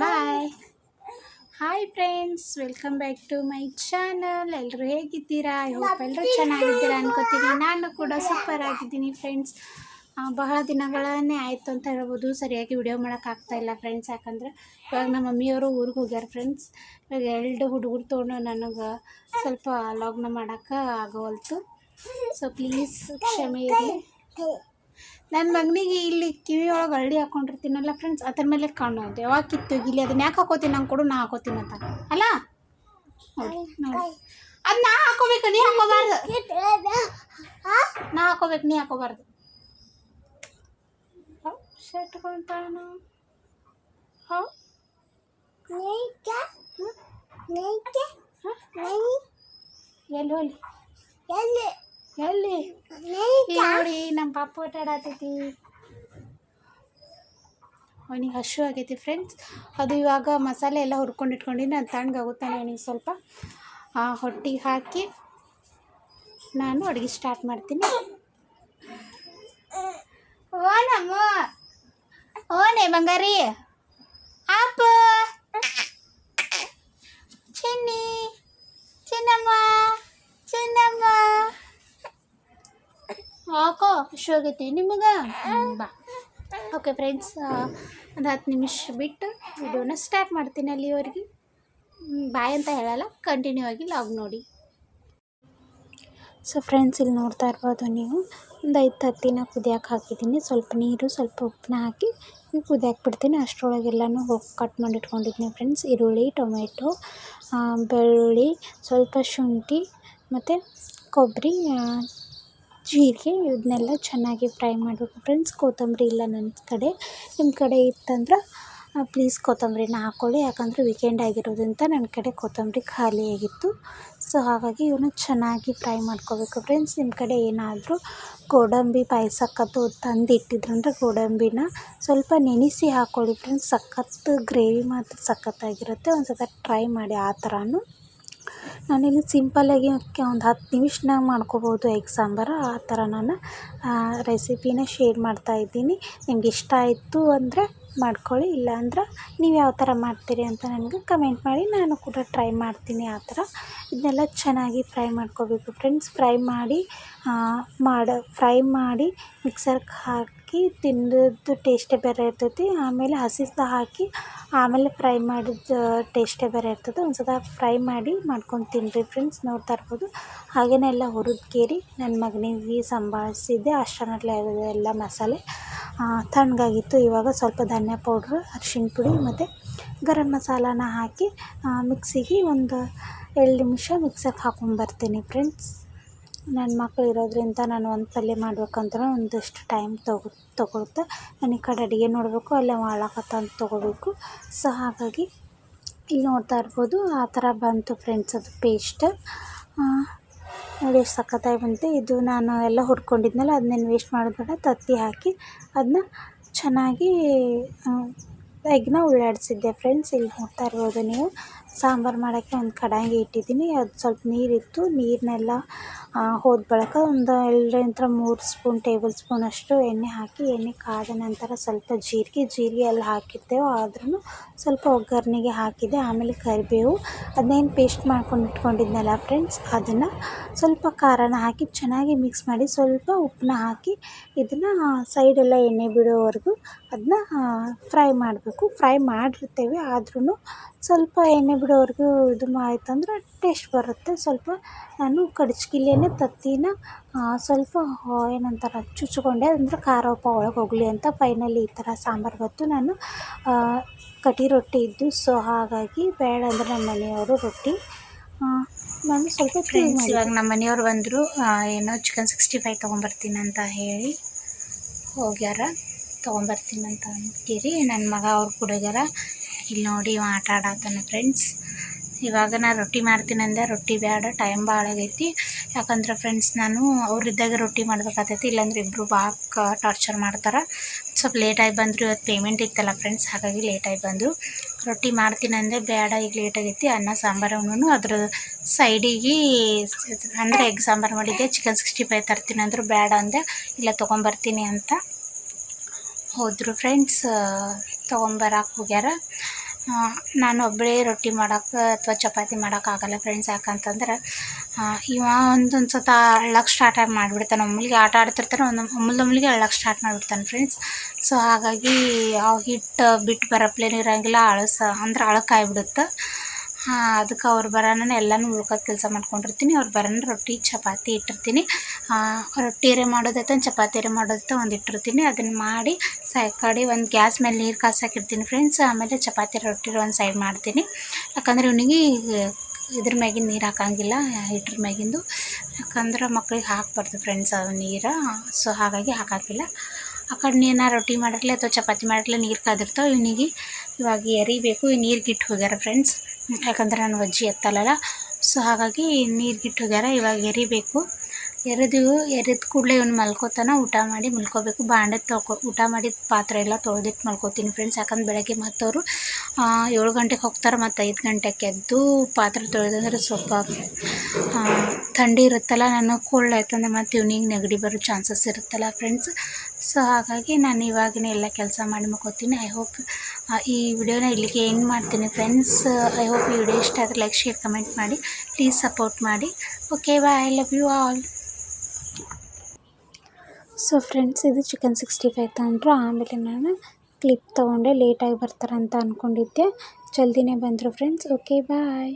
Bye hi friends welcome back to my channel ಎಲ್ಲರೂ ಹೇಗಿದ್ದೀರಾ? I hope ಎಲ್ಲರೂ ಚೆನ್ನಾಗಿದ್ದೀರಾ ಅನ್ಕೋತೀನಿ. ನಾನು ಕೂಡ ಸೂಪರ್ ಆಗಿದ್ದೀನಿ ಫ್ರೆಂಡ್ಸ್ ಬಹಳ ದಿನಗಳನ್ನೇ ಆಯಿತು ಅಂತ ಹೇಳ್ಬೋದು. ಸರಿಯಾಗಿ ವಿಡಿಯೋ ಮಾಡೋಕ್ಕಾಗ್ತಾ ಇಲ್ಲ ಫ್ರೆಂಡ್ಸ್ ಯಾಕಂದ್ರೆ ಇವಾಗ ನಮ್ಮ ಮಮ್ಮಿಯವರು ಊರಿಗೆ ಹೋಗ್ಯಾರ ಫ್ರೆಂಡ್ಸ್ ಇವಾಗ ಎರಡು ಹುಡುಗರು ತೊಗೊಂಡು ನನಗೆ ಸ್ವಲ್ಪ ಲಾಗ್ನ ಮಾಡೋಕ್ಕೆ ಆಗೋವಲ್ತು. ಸೊ ಪ್ಲೀಸ್ ಕ್ಷಮೆ ಇರಲಿ ನನ್ನ ಮಗನಿಗೆ ಇಲ್ಲಿ ಕಿವಿ ಒಳಗೆ ಹಳ್ಳಿ ಹಾಕೊಂಡಿರ್ತೀನಲ್ಲ ಫ್ರೆಂಡ್ಸ್ ಅದ್ರ ಮೇಲೆ ಕಾಣೋದು ಯಾವಾಗ ಕಿತ್ತು, ಇಲ್ಲಿ ಅದನ್ನ ಯಾಕೆ ಹಾಕೋತೀನಿ? ನಂಗೆ ಕೊಡು, ನಾ ಹಾಕೋತೀನಿ ಅಂತ. ಅಲ್ಲ? ಅದು ನಾ ಹಾಕೋಬೇಕು, ನೀ ಹಾಕೋಬಾರ್ದು. ನಾ ಹಾಕೋಬೇಕು, ನೀ ಹಾಕೋಬಾರ್ದು. ಶರ್ಟ್ ಕೊಂತಾಣ ಹೌ. ಎಲ್ಲಿ ಹೋಲಿ ಎಲ್ಲಿ ಇಲ್ಲಿ ನೋಡಿ ನಮ್ಮ ಪಾಪ ಆಟ ಆಡತೈತಿ. ಅವನಿಗೆ ಹಶು ಆಗೈತಿ ಫ್ರೆಂಡ್ಸ್ ಅದು ಇವಾಗ ಮಸಾಲೆ ಎಲ್ಲ ಹುರ್ಕೊಂಡು ಇಟ್ಕೊಂಡಿನಿ ಅದು ತಣ್ಣಗಾಗುತ್ತಾನೆ ಅವನಿಗೆ ಸ್ವಲ್ಪ. ಆ ಹೊಟ್ಟಿಗೆ ಹಾಕಿ ನಾನು ಅಡುಗೆ ಸ್ಟಾರ್ಟ್ ಮಾಡ್ತೀನಿ. ಓನಮ್ಮ ನೇ ಬಂಗಾರಿ. ಯಾಕೋ ಖುಷಿ ಆಗೈತಿ ನಿಮಗೆ? ಬಾ. ಓಕೆ ಫ್ರೆಂಡ್ಸ್ ಒಂದು ಹತ್ತು ನಿಮಿಷ ಬಿಟ್ಟು ವಿಡಿಯೋನ ಸ್ಟಾರ್ಟ್ ಮಾಡ್ತೀನಿ ಅಲ್ಲಿವರೆಗೆ. ಬಾಯ್ ಅಂತ ಹೇಳಲ್ಲ ಕಂಟಿನ್ಯೂ ಆಗಿ ಲಾಗ್ ನೋಡಿ. ಸೊ ಫ್ರೆಂಡ್ಸ್ ಇಲ್ಲಿ ನೋಡ್ತಾ ಇರ್ಬೋದು ನೀವು. ಒಂದು ಐದು ತತ್ತಿನ ಕುದಿಯಕ್ಕೆ ಹಾಕಿದ್ದೀನಿ. ಸ್ವಲ್ಪ ನೀರು, ಸ್ವಲ್ಪ ಉಪ್ಪನ್ನ ಹಾಕಿ ಕುದಿಯಕ್ಕೆ ಬಿಡ್ತೀನಿ. ಅಷ್ಟರೊಳಗೆಲ್ಲನೂ ಹೋಗಿ ಕಟ್ ಮಾಡಿ ಇಟ್ಕೊಂಡಿದ್ದೀನಿ ಫ್ರೆಂಡ್ಸ್ ಈರುಳ್ಳಿ ಟೊಮೆಟೊ ಬೆಳ್ಳುಳ್ಳಿ, ಸ್ವಲ್ಪ ಶುಂಠಿ ಮತ್ತು ಕೊಬ್ಬರಿ ಜೀರಿಗೆ ಇದನ್ನೆಲ್ಲ ಚೆನ್ನಾಗಿ ಫ್ರೈ ಮಾಡಬೇಕು. ಫ್ರೆಂಡ್ಸ್ ಕೊತ್ತಂಬರಿ ಇಲ್ಲ ನನ್ನ ಕಡೆ. ನಿಮ್ಮ ಕಡೆ ಇತ್ತಂದ್ರೆ ಪ್ಲೀಸ್ ಕೊತ್ತಂಬರಿನ ಹಾಕ್ಕೊಳ್ಳಿ ಯಾಕಂದರೆ ವೀಕೆಂಡ್ ಆಗಿರೋದ್ರಿಂದ ನನ್ನ ಕಡೆ ಕೊತ್ತಂಬರಿ ಖಾಲಿಯಾಗಿತ್ತು ಸೊ ಹಾಗಾಗಿ ಇವನ್ನ ಚೆನ್ನಾಗಿ ಫ್ರೈ ಮಾಡ್ಕೋಬೇಕು. ಫ್ರೆಂಡ್ಸ್ ನಿಮ್ಮ ಕಡೆ ಏನಾದರೂ ಗೋಡಂಬಿ ಪಾಯಸಕ್ಕದು ತಂದಿಟ್ಟಿದ್ರು ಅಂದರೆ ಗೋಡಂಬಿನ ಸ್ವಲ್ಪ ನೆನೆಸಿ ಹಾಕ್ಕೊಳ್ಳಿ ಫ್ರೆಂಡ್ಸ್ ಸಖತ್ತು ಗ್ರೇವಿ ಮಾತ್ರ ಸಖತ್ತಾಗಿರುತ್ತೆ. ಒಂದು ಸಲ ಟ್ರೈ ಮಾಡಿ ಆ ಥರನೂ ನಾನಿಲ್ಲಿ ಸಿಂಪಲ್ಲಾಗಿ ಒಂದು ಹತ್ತು ನಿಮಿಷನಾಗ ಮಾಡ್ಕೊಬೋದು ಎಗ್ ಸಾಂಬಾರು. ಆ ಥರ ನಾನು ರೆಸಿಪಿನ ಶೇರ್ ಮಾಡ್ತಾಯಿದ್ದೀನಿ ನಿಮ್ಗೆ ಇಷ್ಟ ಆಯಿತು ಅಂದರೆ ಮಾಡ್ಕೊಳ್ಳಿ. ಇಲ್ಲ ಅಂದ್ರೆ ನೀವು ಯಾವ ಥರ ಮಾಡ್ತೀರಿ ಅಂತ ನನಗೆ ಕಮೆಂಟ್ ಮಾಡಿ ನಾನು ಕೂಡ ಟ್ರೈ ಮಾಡ್ತೀನಿ ಆ ಥರ ಇದನ್ನೆಲ್ಲ ಚೆನ್ನಾಗಿ ಫ್ರೈ ಮಾಡ್ಕೋಬೇಕು ಫ್ರೆಂಡ್ಸ್ ಫ್ರೈ ಮಾಡಿ ಮಾಡಿ ಫ್ರೈ ಮಾಡಿ ಮಿಕ್ಸರ್ಗೆ ಹಾಕಿ ತಿಂದದ್ದು ಟೇಸ್ಟೇ ಬೇರೆ ಇರ್ತೈತಿ. ಆಮೇಲೆ ಹಸಿದು ಹಾಕಿ, ಆಮೇಲೆ ಫ್ರೈ ಮಾಡಿದ ಟೇಸ್ಟೇ ಬೇರೆ ಇರ್ತದೆ ಒಂದು ಫ್ರೈ ಮಾಡಿ ಮಾಡ್ಕೊಂಡು ತಿನ್ನಿರಿ ಫ್ರೆಂಡ್ಸ್ ನೋಡ್ತಾ ಇರ್ಬೋದು. ಹಾಗೆಯೇ ಎಲ್ಲ ಹುರಿದ್ಕೇರಿ. ನನ್ನ ಮಗನಿಗೆ ಸಂಭಾಳಿಸಿದ್ದೆ, ಅಷ್ಟರಲ್ಲೇ ಎಲ್ಲ ಮಸಾಲೆ. ತಣ್ಣಗಾಗಿತ್ತು. ಇವಾಗ ಸ್ವಲ್ಪ ಧನಿಯಾ ಪೌಡ್ರು, ಅರ್ಶಿಣ ಪುಡಿ ಮತ್ತು ಗರಂ ಮಸಾಲಾನ ಹಾಕಿ ಮಿಕ್ಸಿಗೆ ಒಂದು ಎರಡು ನಿಮಿಷ ಮಿಕ್ಸರ್ಗೆ ಹಾಕ್ಕೊಂಬರ್ತೀನಿ ಫ್ರೆಂಡ್ಸ್. ನನ್ನ ಮಕ್ಕಳು ಇರೋದ್ರಿಂದ ನಾನು ಒಂದು ಪಲ್ಯ ಮಾಡ್ಬೇಕಂದ್ರೆ ಒಂದಿಷ್ಟು ಟೈಮ್ ತಗೊ ತಗೊಳುತ್ತೆ ನಾನು ಕಡೆ ಅಡುಗೆ ನೋಡಬೇಕು, ಅಲ್ಲೇ ಮಾಡ್ಲಕತ್ತ ತೊಗೋಬೇಕು ಸೊ, ಹಾಗಾಗಿ ಇಲ್ಲಿ ನೋಡ್ತಾ ಇರ್ಬೋದು. ಆ ಥರ ಬಂತು ಫ್ರೆಂಡ್ಸ್ ಅದು ಪೇಸ್ಟ್. ನೋಡಿ ಎಷ್ಟು ಸಖತ್ತಾಗಿ ಬಂತು. ಇದು ನಾನು ಎಲ್ಲ ಹುರ್ಕೊಂಡಿದ್ನಲ್ಲ, ಅದನ್ನೇನು ವೇಸ್ಟ್ ಮಾಡಬೇಡ ಬೇಡ, ತತ್ತಿ ಹಾಕಿ ಅದನ್ನ ಚೆನ್ನಾಗಿ ಎಗ್ನ ಉಳ್ಳಾಡಿಸಿದ್ದೆ. ಫ್ರೆಂಡ್ಸ್ ಇಲ್ಲಿ ನೋಡ್ತಾ ಇರ್ಬೋದು ನೀವು. ಸಾಂಬಾರು ಮಾಡೋಕ್ಕೆ ಒಂದು ಕಡಾಯಿ ಇಟ್ಟಿದ್ದೀನಿ. ಅದು ಸ್ವಲ್ಪ ನೀರಿತ್ತು. ನೀರನ್ನೆಲ್ಲ ಹೋದ ಬಳಿಕ ಒಂದು ಎರಡರಿಂದ ಮೂರು ಸ್ಪೂನ್ ಟೇಬಲ್ ಸ್ಪೂನಷ್ಟು ಎಣ್ಣೆ ಹಾಕಿ, ಎಣ್ಣೆ ಕಾದ ನಂತರ ಸ್ವಲ್ಪ ಜೀರಿಗೆ ಜೀರಿಗೆ ಎಲ್ಲ ಹಾಕಿರ್ತೇವೆ. ಆದ್ರೂ ಸ್ವಲ್ಪ ಒಗ್ಗರಣೆಗೆ ಹಾಕಿದೆ. ಆಮೇಲೆ ಕರಿಬೇವು. ಅದನ್ನೇನು ಪೇಸ್ಟ್ ಮಾಡ್ಕೊಂಡು ಇಟ್ಕೊಂಡಿದ್ನಲ್ಲ ಫ್ರೆಂಡ್ಸ್, ಅದನ್ನು ಸ್ವಲ್ಪ ಖಾರನ ಹಾಕಿ ಚೆನ್ನಾಗಿ ಮಿಕ್ಸ್ ಮಾಡಿ ಸ್ವಲ್ಪ ಉಪ್ಪನ್ನ ಹಾಕಿ ಇದನ್ನು ಸೈಡೆಲ್ಲ ಎಣ್ಣೆ ಬಿಡೋವರೆಗೂ ಅದನ್ನ ಫ್ರೈ ಮಾಡಬೇಕು. ಫ್ರೈ ಮಾಡಿರ್ತೇವೆ. ಆದ್ರೂ ಸ್ವಲ್ಪ ಎಣ್ಣೆ ಬಿಡೋವರೆಗೂ ಇದು ಆಯ್ತಂದ್ರೆ ಟೇಸ್ಟ್ ಬರುತ್ತೆ. ಸ್ವಲ್ಪ ನಾನು ಕಡ್ಚ್ಕಿಲ್ಲೇ ತತ್ತಿನ ಸ್ವಲ್ಪ ಏನಂತಾರೆ ಚುಚ್ಕೊಂಡೆ. ಅಂದರೆ ಖಾರ ಉಪ್ಪು ಒಳಗೆ ಹೋಗಲಿ ಅಂತ ಫೈನಲಿ ಈ ಥರ ಸಾಂಬಾರು ಬಂತು ನಾನು ಕಟ್ಗೆ ರೊಟ್ಟಿ ಇದ್ದು ಸೊ ಹಾಗಾಗಿ ಬೇಡ ಅಂದ್ರೆ ನಮ್ಮ ಮನೆಯವರು ರೊಟ್ಟಿ ನಾನು ಸ್ವಲ್ಪ ಫ್ರೆಂಡ್ಸ್ ಇವಾಗ ನಮ್ಮ ಮನೆಯವ್ರು ಬಂದರು ಏನೋ ಚಿಕನ್ ಸಿಕ್ಸ್ಟಿ ಫೈವ್ ತೊಗೊಂಬರ್ತೀನಿ ಅಂತ ಹೇಳಿ. ಹೋಗ್ಯಾರ ತೊಗೊಂಬರ್ತೀನಿ ಅಂತ ಅಂತೀರಿ ನನ್ನ ಮಗ ಅವ್ರು ಕೂಡ ಹೋಗ್ಯಾರ ಇಲ್ಲಿ ನೋಡಿ ಆಟ ಆಡತ್ತಾನೆ ಫ್ರೆಂಡ್ಸ್ ಇವಾಗ ನಾನು ರೊಟ್ಟಿ ಮಾಡ್ತೀನಿ ಅಂದೆ ರೊಟ್ಟಿ ಬೇಡ ಟೈಮ್ ಭಾಳ ಆಗೈತಿ. ಯಾಕಂದ್ರೆ ಫ್ರೆಂಡ್ಸ್ ನಾನು ಅವ್ರಿದ್ದಾಗ ರೊಟ್ಟಿ ಮಾಡ್ಬೇಕಾಗ್ತೈತಿ, ಇಲ್ಲಾಂದ್ರೆ ಇಬ್ಬರು ಭಾಳ ಟಾರ್ಚರ್ ಮಾಡ್ತಾರೆ. ಸ್ವಲ್ಪ ಲೇಟಾಗಿ ಬಂದರು ಇವತ್ತು ಪೇಮೆಂಟ್ ಇತ್ತಲ್ಲ ಫ್ರೆಂಡ್ಸ್ ಹಾಗಾಗಿ ಲೇಟಾಗಿ ಬಂದರು. ರೊಟ್ಟಿ ಮಾಡ್ತೀನಿ ಅಂದೆ ಬೇಡ ಈಗ ಲೇಟಾಗೈತಿ ಅನ್ನ ಸಾಂಬಾರನ್ನು ಅದ್ರ ಸೈಡಿಗೆ ಅಂದರೆ ಎಗ್ ಸಾಂಬಾರು ಮಾಡಿದ್ದೆ ಚಿಕನ್ ಸಿಕ್ಸ್ಟಿ ಫೈವ್ ತರ್ತೀನಿ ಅಂದರು ಬೇಡ ಅಂದೆ. ಇಲ್ಲ, ತೊಗೊಂಬರ್ತೀನಿ ಅಂತ ಹೋದರು ಫ್ರೆಂಡ್ಸ್ ತೊಗೊಂಬರಕ್ಕೆ ಹೋಗ್ಯಾರ. ನಾನು ಒಬ್ಬಳೇ ರೊಟ್ಟಿ ಮಾಡೋಕೆ ಅಥವಾ ಚಪಾತಿ ಮಾಡೋಕ್ಕಾಗಲ್ಲ ಫ್ರೆಂಡ್ಸ್ ಯಾಕಂತಂದ್ರೆ ಇವ ಒಂದೊಂದು ಸತ ಅಳ್ಳಕ್ಕೆ ಸ್ಟಾರ್ಟ್ ಮಾಡಿಬಿಡ್ತಾನೆ. ಒಮ್ಮೆಲಿಗೆ ಆಟ ಆಡ್ತಿರ್ತಾನೆ, ಒಂದು ಒಮ್ಮೆಲೆ ಅಳ್ಳಕ್ಕೆ ಸ್ಟಾರ್ಟ್ ಮಾಡಿಬಿಡ್ತಾನೆ ಫ್ರೆಂಡ್ಸ್ ಸೊ ಹಾಗಾಗಿ ಅವು ಹಿಟ್ಟು ಬಿಟ್ಟು ಬರಪ್ಲೇನು ಇರೋಂಗಿಲ್ಲ, ಅಳಸ ಅಂದ್ರೆ ಅಳಕ್ಕಾಗ್ಬಿಡುತ್ತೆ ಹಾಂ, ಅದಕ್ಕೆ ಅವ್ರು ಬರೋಣ ಎಲ್ಲನೂ ಉಳ್ಕೋದು ಕೆಲಸ ಮಾಡ್ಕೊಂಡಿರ್ತೀನಿ. ಅವ್ರು ಬರೋಣ ರೊಟ್ಟಿ, ಚಪಾತಿ ಇಟ್ಟಿರ್ತೀನಿ. ರೊಟ್ಟಿರೆ ಮಾಡೋದೈತೆ ಚಪಾತಿರೆ ಮಾಡೋದೈತೆ ಒಂದು ಇಟ್ಟಿರ್ತೀನಿ. ಅದನ್ನು ಮಾಡಿ ಸೈ ಕಡೆ ಒಂದು ಗ್ಯಾಸ್ ಮೇಲೆ ನೀರು ಕಾಸಾಕಿರ್ತೀನಿ ಫ್ರೆಂಡ್ಸ್ ಆಮೇಲೆ ಚಪಾತಿ, ರೊಟ್ಟಿ ಒಂದು ಸೈಡ್ ಮಾಡ್ತೀನಿ. ಯಾಕಂದ್ರೆ ಇವನಿಗೆ ಇದ್ರ ಮ್ಯಾಗಿನ ನೀರು ಹಾಕಂಗಿಲ್ಲ, ಹಿಟ್ರ ಮ್ಯಾಗಿಂದು. ಯಾಕಂದ್ರೆ ಮಕ್ಳಿಗೆ ಹಾಕ್ಬಾರ್ದು ಫ್ರೆಂಡ್ಸ್ ಅದು ನೀರು. ಸೊ ಹಾಗಾಗಿ ಹಾಕಾಕಿಲ್ಲ. ಆ ಕಡೆ ನೀನು ರೊಟ್ಟಿ ಮಾಡಿರಲಿ ಅಥವಾ ಚಪಾತಿ ಮಾಡಿರಲಿ ನೀರು ಕಾದಿರ್ತಾವೆ ಇವನಿಗೆ ಇವಾಗ ಎರಿಬೇಕು, ಈ ನೀರು ಗಿಟ್ಟು ಹೋಗ್ಯಾರ ಫ್ರೆಂಡ್ಸ್ ಯಾಕಂದ್ರೆ ನಾನು ಅಜ್ಜಿ ಎತ್ತಲ್ಲಲ್ಲ ಸೊ ಹಾಗಾಗಿ ನೀರು ಗಿಟ್ಟೋಗ್ಯಾರ ಇವಾಗ ಎರಿಬೇಕು. ಎರೆದು, ಎರೆದ ಕೂಡಲೇ ಇವ್ನು ಮಲ್ಕೋತಾನ. ಊಟ ಮಾಡಿ ಮಲ್ಕೋಬೇಕು. ಬಾಂಡೆ ತೊಳ್ಕೊ, ಊಟ ಮಾಡಿದ ಪಾತ್ರೆ ಎಲ್ಲ ತೊಳೆದಿಟ್ಟು ಮಲ್ಕೋತೀನಿ ಫ್ರೆಂಡ್ಸ್ ಯಾಕಂದ್ರೆ ಬೆಳಗ್ಗೆ ಮತ್ತವರು ಏಳು ಗಂಟೆಗೆ ಹೋಗ್ತಾರೆ ಮತ್ತು ಐದು ಗಂಟೆಗೆ ಎದ್ದು ಪಾತ್ರೆ ತೊಳೆದಂದ್ರೆ ಸ್ವಲ್ಪ ಥಂಡಿ ಇರುತ್ತಲ್ಲ, ನಾನು ಕೋಲ್ಡ್ ಆಯ್ತಂದ್ರೆ ಮತ್ತು ಇವ್ನಿಗೆ ನೆಗಡಿ ಬರೋ ಚಾನ್ಸಸ್ ಇರುತ್ತಲ್ಲ ಫ್ರೆಂಡ್ಸ್ ಸೊ ಹಾಗಾಗಿ ನಾನು ಇವಾಗಿನ ಎಲ್ಲ ಕೆಲಸ ಮಾಡಿ ಮಲ್ಕೋತೀನಿ. ಐ ಹೋಪ್ ಈ ವಿಡಿಯೋನ ಇಲ್ಲಿಗೆ ಎಂಡ್ ಮಾಡ್ತೀನಿ ಫ್ರೆಂಡ್ಸ್ ಐ ಹೋಪ್ ಈ ವಿಡಿಯೋ ಇಷ್ಟ ಆದರೆ ಲೈಕ್ ಶೇರ್ ಕಮೆಂಟ್ ಮಾಡಿ. ಪ್ಲೀಸ್ ಸಪೋರ್ಟ್ ಮಾಡಿ. Okay bye love you all so friends ಇದು ಚಿಕನ್ ಸಿಕ್ಸ್ಟಿ ಫೈವ್ ತಂದರು. ಆಮೇಲೆ ನಾನು ಕ್ಲಿಪ್ ತೊಗೊಂಡೆ. ಲೇಟಾಗಿ ಬರ್ತಾರಂತ ಅಂದ್ಕೊಂಡಿದ್ದೆ ಜಲ್ದಿನೇ ಬಂದರು ಫ್ರೆಂಡ್ಸ್ ಓಕೆ ಬಾಯ್